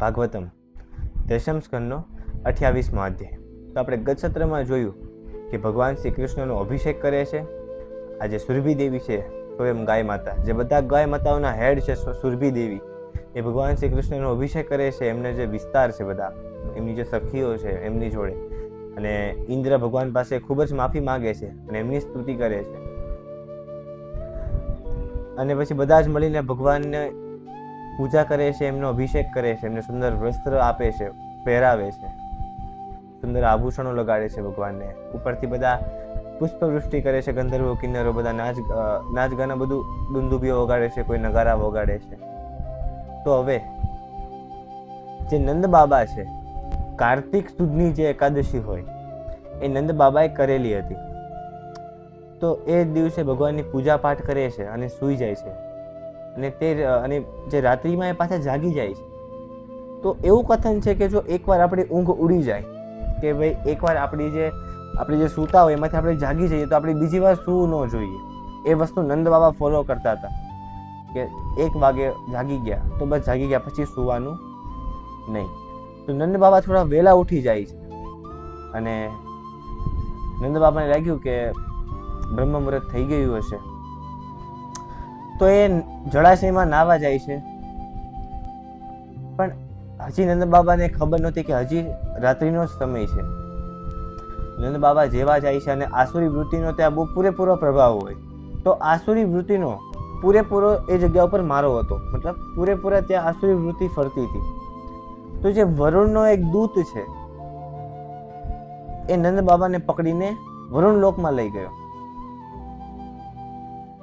ભાગવતમ, દશમ સ્કંદનો અઠ્યાવીસમો અધ્યાય. તો આપણે ગત સત્રમાં જોયું કે ભગવાન શ્રી કૃષ્ણનો અભિષેક કરે છે. આ જે સુરભી દેવી છે, સ્વયં ગાય માતા. જે બધા ગાય માતાઓના હેડ છે સુરભી દેવી, એ ભગવાન શ્રી કૃષ્ણનો અભિષેક કરે છે. એમને જે વિસ્તાર છે બધા, એમની જે સખીઓ છે, એમની જોડે. અને ઇન્દ્ર ભગવાન પાસે ખૂબ જ માફી માગે છે અને એમની સ્તુતિ કરે છે. અને પછી બધા જ મળીને ભગવાનને પૂજા કરે છે, એમનો અભિષેક કરે છે, એમને સુંદર વસ્ત્ર આપે છે, પહેરાવે છે. સુંદર આભૂષણો લગાડે છે ભગવાનને. ઉપરથી બધા પુષ્પવૃષ્ટિ કરે છે, ગંધર્વો, કિન્નરો, બધા નાચ નાચ ગાના બધું દુંદુબીઓ વગાડે છે, કોઈ નગારા વગાડે છે. તો હવે, જે નંદ બાબા છે, કાર્તિક સુદની જે એકાદશી હોય, એ નંદ બાબાએ કરેલી હતી. તો એ દિવસે ભગવાનની પૂજા પાઠ કરે છે અને સૂઈ જાય છે. અને તે અને જે રાત્રિમાં એ પાછા જાગી જાય છે. તો એવું કથન છે કે જો એકવાર આપણી ઊંઘ ઉડી જાય, કે ભાઈ એકવાર આપણી જે, આપણે જે સૂતા હોય એમાંથી આપણે જાગી જઈએ તો આપણે બીજી વાર સૂવું ન જોઈએ. એ વસ્તુ નંદ બાબા ફોલો કરતા હતા, કે એક વાગે જાગી ગયા, તો બસ જાગી ગયા પછી સૂવાનું નહીં. તો નંદ બાબા થોડા વહેલા ઉઠી જાય છે. અને નંદ બાબાને લાગ્યું કે બ્રહ્મ મુહૂર્ત થઈ ગયું હશે. તો એ જળાશયમાં નાવા જાય છે. પણ હજી નંદ બાબાને ખબર નહોતી કે હજી રાત્રિનો જ સમય છે. નંદ બાબા જેવા જાય છે અને આસુરી વૃત્તિનો ત્યાં બહુ પૂરેપૂરો પ્રભાવ હોય. તો આસુરી વૃત્તિનો પૂરેપૂરો એ જગ્યા ઉપર મારો હતો. મતલબ પૂરેપૂરા ત્યાં આસુરી વૃત્તિ ફરતી હતી. તો જે વરુણનો એક દૂત છે, એ નંદ બાબાને પકડીને વરુણ લોકમાં લઈ ગયો.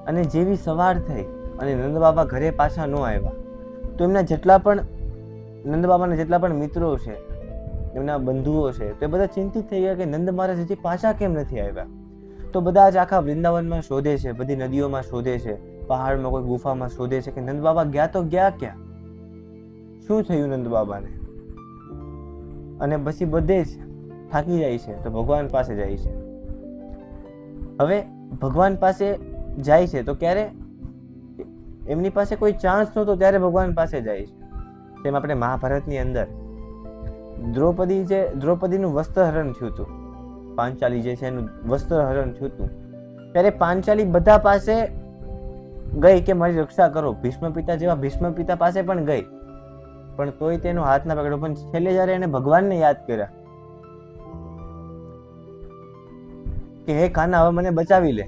અને જેવી સવાર થઈ અને નંદબાબા ઘરે પાછા ન આવ્યા, તો એમના જેટલા પણ નંદબાબાના જેટલા પણ મિત્રો છે, એમના બંધુઓ છે, તો બધા ચિંતિત થઈ ગયા કે નંદ મહારાજ હજી પાછા કેમ નથી આવ્યા? તો બધા જ આખા વૃંદાવનમાં શોધે છે, બધી નદીઓમાં શોધે છે, પહાડમાં કોઈ ગુફામાં શોધે છે કે નંદ બાબા ગયા તો ગયા ક્યાં? શું થયું નંદ બાબાને અને પછી બધે જ થાકી જાય છે, તો ભગવાન પાસે જાય છે. હવે ભગવાન પાસે જાય છે, તો ક્યારે? એમની પાસે કોઈ ચાન્સ નહોતો ત્યારે ભગવાન પાસે જાય છે. તેમ આપણે મહાભારતની અંદર દ્રૌપદી જે, દ્રૌપદીનું વસ્ત્રહરણ થયું હતું, પાંચાલી જે છે એનું વસ્ત્રહરણ થયું હતું, ત્યારે પાંચાલી બધા પાસે ગઈ કે મારી રક્ષા કરો. ભીષ્મ પિતા જેવા ભીષ્મ પિતા પાસે પણ ગઈ. પણ તોય તેનો હાથ ના પકડ્યો પણ છેલ્લે જ્યારે એને ભગવાનને યાદ કર્યા કે, હે કાના હવે મને બચાવી લે.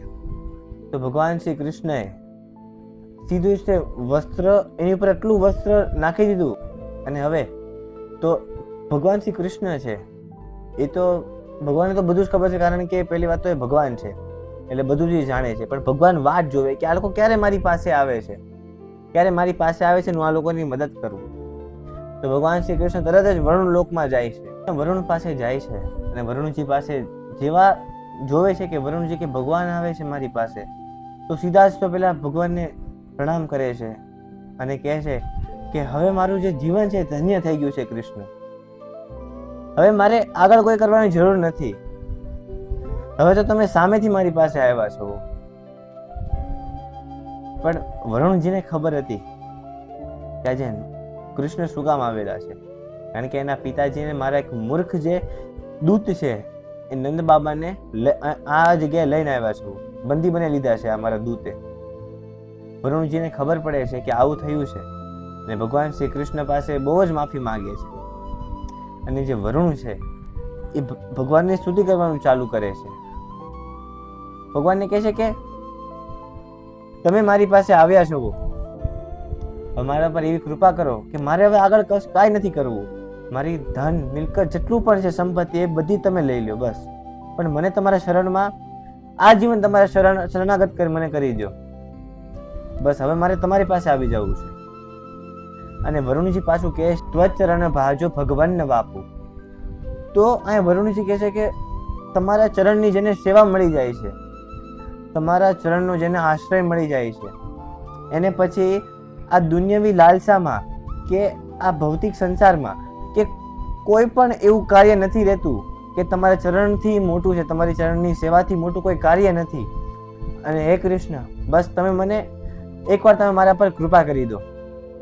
તો ભગવાન શ્રી કૃષ્ણએ સીધું જ તે વસ્ત્ર, એની ઉપર એટલું વસ્ત્ર નાખી દીધું. અને હવે તો ભગવાન શ્રી કૃષ્ણ છે, એ તો ભગવાનને તો બધું જ ખબર છે, કારણ કે પહેલી વાત તો એ ભગવાન છે, એટલે બધું જ જાણે છે. પણ ભગવાન વાત જોવે કે આ લોકો ક્યારે મારી પાસે આવે છે? ક્યારે મારી પાસે આવે છે હું આ લોકોની મદદ કરું? તો ભગવાન શ્રી કૃષ્ણ તરત જ વરુણ લોકમાં જાય છે. વરુણ પાસે જાય છે અને વરુણજી પાસે જેવા જોવે છે કે વરુણજી કે ભગવાન આવે છે મારી પાસે, તો સીધા જ તો પેલા ભગવાનને પ્રણામ કરે છે અને કહે છે કે હવે મારું જે જીવન છે ધન્ય થઈ ગયું છે કૃષ્ણ. હવે મારે આગળ કોઈ કરવાની જરૂર નથી. હવે તો તમે સામેથી મારી પાસે આવ્યા છો. પણ વરુણજીને ખબર હતી કે આજે કૃષ્ણ શું કામ આવેલા છે. કારણ કે એના પિતાજીને મારા એક મૂર્ખ જે દૂત છે એ નંદ બાબાને આ- જગ્યાએ લઈને આવ્યા છું. બંદી બને લીધા છે અમારા મારા દૂતે. વરુણજીને ખબર પડે છે કે આવું થયું છે અને ભગવાન શ્રી કૃષ્ણ પાસે બહુ જ માફી માંગે છે. અને જે વરુણ છે, એ ભગવાનને સ્તુતિ કરવાનું ચાલુ કરે છે. ભગવાનને કહે છે કે, તમે મારી પાસે આવ્યા છો. મારા પર એવી કૃપા કરો કે મારે હવે આગળ કાંઈ નથી કરવું. મારી ધન, મિલકત જેટલું પણ છે, સંપત્તિ, એ બધી તમે લઈ લો બસ. પણ મને તમારા શરણમાં, આ જીવન તમારા શરણ, શરણાગત કરી, મને કરી દો બસ, હવે મારે તમારી પાસે આવી જવું છે. અને વરુણજી પાછું કહે ત્વચરણ ભાજો ભગવાનને વાપુ. તો અહીંયા વરુણજી કહે છે કે, તમારા ચરણની જેને સેવા મળી જાય છે, તમારા ચરણનો જેને આશ્રય મળી જાય છે, એને પછી આ દુનિયાવી લાલસામાં કે આ ભૌતિક સંસારમાં કે કોઈ પણ એવું કાર્ય નથી રહેતું કે તમારા ચરણથી મોટું છે, તમારી ચરણની સેવાથી મોટું કોઈ કાર્ય નથી. અને હે કૃષ્ણ, બસ તમે મને એકવાર તમે મારા પર કૃપા કરી દો.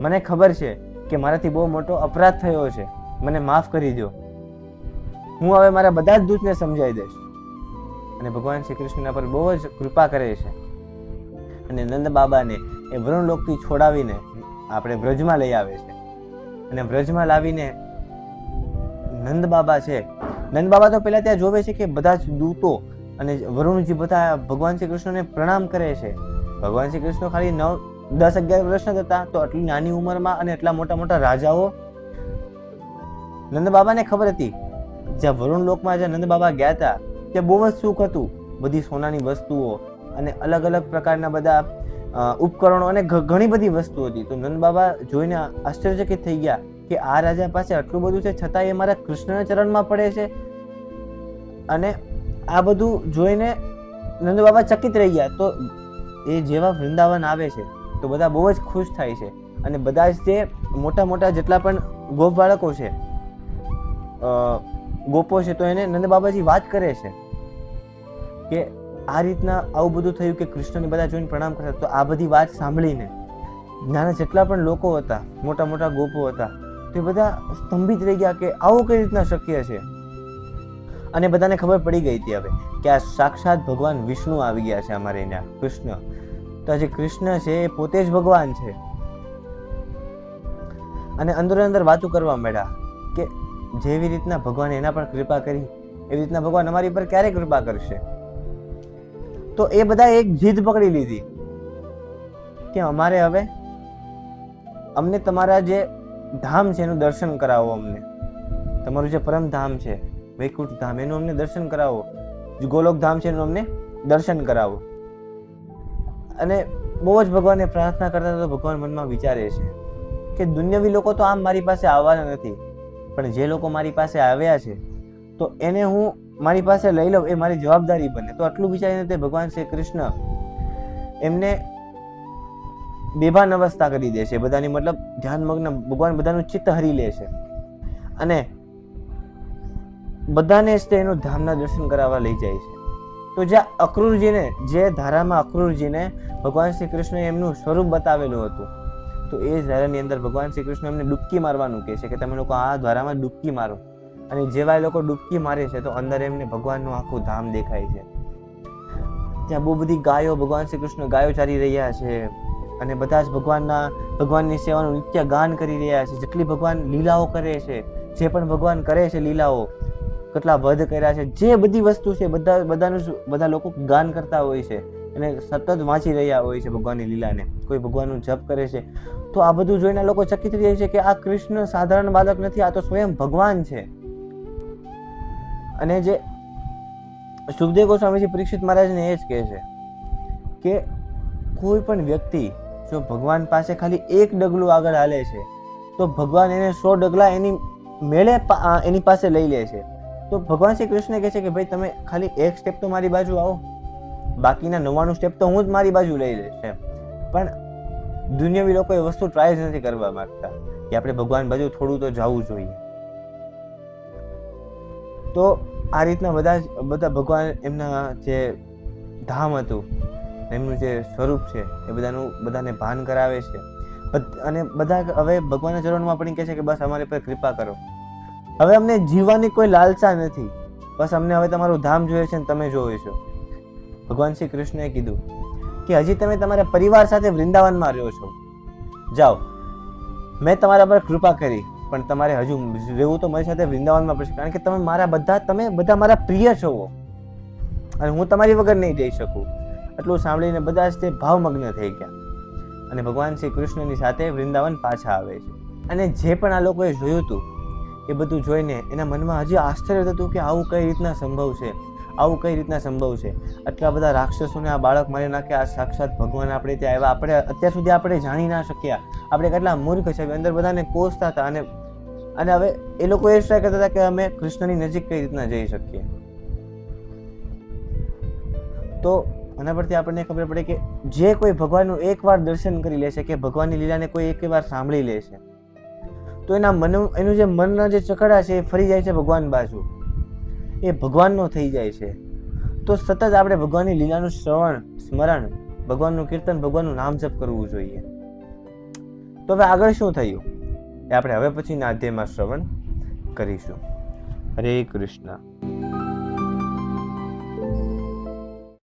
મને ખબર છે કે મારાથી બહુ મોટો અપરાધ થયો છે. મને માફ કરી દો. હું હવે મારા બધા જ દૂતને સમજાવી દઈશ. અને ભગવાન શ્રી કૃષ્ણના પર બહુ જ કૃપા કરે છે. અને નંદ બાબાને એ વરુણલોકથી છોડાવીને આપણે વ્રજમાં લઈ આવે છે. અને વ્રજમાં લાવીને નંદ બાબા છે. નંદ બાબા તો પહેલા ત્યાં જોવે છે કે બધા જ દૂતો અને વરુણજી બધા ભગવાન શ્રી કૃષ્ણને પ્રણામ કરે છે. ભગવાન શ્રી કૃષ્ણ ખાલી નવ, દસ અગિયાર વર્ષના હતા, તો આટલી નાની ઉંમરમાં અને એટલા મોટા મોટા રાજાઓ? નંદ બાબાને ખબર હતી. જ્યાં વરુણ લોકમાં જ્યાં નંદ બાબા ગયા હતા, ત્યાં બહુ જ સુખ હતું. બધી સોનાની વસ્તુઓ અને અલગ અલગ પ્રકારના બધા ઉપકરણો અને ઘણી બધી વસ્તુઓ હતી. તો નંદ બાબા જોઈને આશ્ચર્યચકિત થઈ ગયા. કે આ રાજા પાસે આટલું બધું છે છતાં એ મારા કૃષ્ણના ચરણમાં પડે છે. અને આ બધું જોઈને નંદ બાબા ચકિત રહી ગયા. તો એ જેવા વૃંદાવન આવે છે, તો બધા બહુ જ ખુશ થાય છે. અને બધા જ તે મોટા મોટા જેટલા પણ ગોપ બાળકો છે ગોપો છે, તો એને નંદ બાબાજી વાત કરે છે કે આ રીતના આવું બધું થયું કે કૃષ્ણને બધા જોઈને પ્રણામ કરતા. તો આ બધી વાત સાંભળીને નાના જેટલા પણ લોકો હતા, મોટા મોટા ગોપો હતા તે બધા સ્તંભિત રહી ગયા કે આવું કઈ રીતના શક્ય છે? અને બધાને ખબર પડી ગઈ હતી હવે કે આ સાક્ષાત ભગવાન વિષ્ણુ આવી ગયા છે અમારે અહીંયા કૃષ્ણ. તો જે કૃષ્ણ છે એ પોતે જ ભગવાન છે. અને અંદર અંદર વાતો કરવા માંડ્યા કે જેવી રીતના ભગવાન એના પર કૃપા કરી, એવી રીતના ભગવાન અમારી પર ક્યારે કૃપા કરશે? તો એ બધા એક જીદ પકડી લીધી કે અમારે હવે અમને તમારા જે ધામ છે એનું દર્શન કરાવો અમને. તમારું જે પરમ ધામ છે, વૈકુંઠ ધામ, એનું અમને દર્શન કરાવો. જે ગોલોક ધામ છે એનું અમને દર્શન કરાવો. અને બહુ જ ભગવાનને પ્રાર્થના કરતા તો ભગવાન મનમાં વિચારે છે કે દુન્યવી લોકો તો આમ મારી પાસે આવવાના નથી, પણ જે લોકો મારી પાસે આવ્યા છે, તો એને હું મારી પાસે લઈ લઉં, એ મારી જવાબદારી બને. તો આટલું વિચારીને તે ભગવાન શ્રી કૃષ્ણ એમને બેભાન અવસ્થા કરી દે છે. બધાની મતલબ ધ્યાનમગ્ન ભગવાન બધાનું ચિત્ત હરી લે છે. અને બધાને જ તે એનું ધામના દર્શન કરાવવા લઈ જાય છે. તો જ્યાં અક્રૂરજીને, જે ધારામાં અક્રૂરજીને ભગવાન શ્રી કૃષ્ણએ એમનું સ્વરૂપ બતાવેલું હતું, તો એ ધારાની અંદર ભગવાન શ્રી કૃષ્ણ એમને ડૂબકી મારવાનું કહે છે કે તમે લોકો આ ધારામાં ડૂબકી મારો. અને જેવા એ લોકો ડૂબકી મારે છે તો અંદર એમને ભગવાનનું આખું ધામ દેખાય છે. ત્યાં બહુ બધી ગાયો ભગવાન શ્રી કૃષ્ણ ગાયો ચારી રહ્યા છે. અને બધા જ ભગવાનના, ભગવાનની સેવાનું નિત્ય ગાન કરી રહ્યા છે. જેટલી ભગવાન લીલાઓ કરે છે, જે પણ ભગવાન કરે છે લીલાઓ, કેટલા વધ કર્યા છે, જે બધી વસ્તુ છે બધા, બધાનું બધા લોકો ગાન કરતા હોય છે અને સતત વાંચી રહ્યા હોય છે ભગવાનની લીલાને. કોઈ ભગવાનનું જપ કરે છે. તો આ બધું જોઈને લોકો ચકિત રહે છે કે આ કૃષ્ણ સાધારણ બાળક નથી, આ તો સ્વયં ભગવાન છે. અને જે સુખદેવ ગોસ્વામીજી પરીક્ષિત મહારાજને એ જ કહે છે કે કોઈ પણ વ્યક્તિ જો ભગવાન પાસે ખાલી એક ડગલું આગળ હાલે છે, તો ભગવાન એને સો ડગલા એની મેળે એની પાસે લઈ લે છે. તો ભગવાન શ્રી કૃષ્ણ કહે છે કે ભાઈ તમે ખાલી એક સ્ટેપ તો મારી બાજુ આવો. બાકીના નવ્વાણું સ્ટેપ તો હું જ મારી બાજુ લઈ લઈશ એમ. પણ દુનિયાવી લોકો એ વસ્તુ ટ્રાય જ નથી કરવા માંગતા કે આપણે ભગવાન બાજુ થોડું તો જવું જોઈએ. તો આ રીતના બધા બધા ભગવાન એમના જે ધામ હતું એમનું જે સ્વરૂપ છે, એ બધાનું, બધાને ભાન કરાવે છે. અને બધા હવે ભગવાનના ચરણમાં પણ કહે છે કે બસ અમારી પર કૃપા કરો. હવે અમને જીવવાની કોઈ લાલસા નથી. બસ અમને હવે તમારું ધામ જોઈએ છે અને તમે જોવો છો. ભગવાન શ્રી કૃષ્ણએ કીધું કે હજી તમે તમારા પરિવાર સાથે વૃંદાવનમાં રહ્યો છો. જાઓ. મેં તમારા પર કૃપા કરી, પણ તમારે હજુ રહેવું તો મારી સાથે વૃંદાવનમાં પડશે, કારણ કે તમે મારા બધા, તમે બધા મારા પ્રિય છો. અને હું તમારી વગર નહીં જઈ શકું. એટલું સાંભળીને બધા જ તે ભાવમગ્ન થઈ ગયા. અને ભગવાન શ્રી કૃષ્ણની સાથે વૃંદાવન પાછા આવે છે. અને જે પણ આ લોકોએ જોયું હતું એ બધું જોઈને એના મનમાં હજી આશ્ચર્ય થતું કે આવું કઈ રીતના સંભવ છે? આવું કઈ રીતના સંભવ છે? આટલા બધા રાક્ષસોને આ બાળક મારી નાખે, આ સાક્ષાત ભગવાન આપણે ત્યાં આવ્યા. આપણે અત્યાર સુધી આપણે જાણી ના શક્યા. આપણે કેટલા મૂર્ખ છે. અંદર બધાને કોસતા હતા અને અને હવે એ લોકો એ ટ્રાય કરતા હતા કે અમે કૃષ્ણની નજીક કઈ રીતના જઈ શકીએ. તો આના પરથી આપણને ખબર પડે કે જે કોઈ ભગવાનનું એકવાર દર્શન કરી લે છે કે ભગવાનની લીલાને કોઈ એકવાર સાંભળી લે છે. તો એના મન એનું જે મનના જે ચકડા છે એ ફરી જાય છે ભગવાન બાજુ. એ ભગવાનનો થઈ જાય છે. તો સતત આપણે ભગવાનની લીલાનું શ્રવણ, સ્મરણ, ભગવાનનું કીર્તન, ભગવાનનું નામ જપ કરવું જોઈએ. તો હવે આગળ શું થયું? એ આપણે હવે પછીના અધ્યાયમાં શ્રવણ કરીશું. હરે કૃષ્ણ.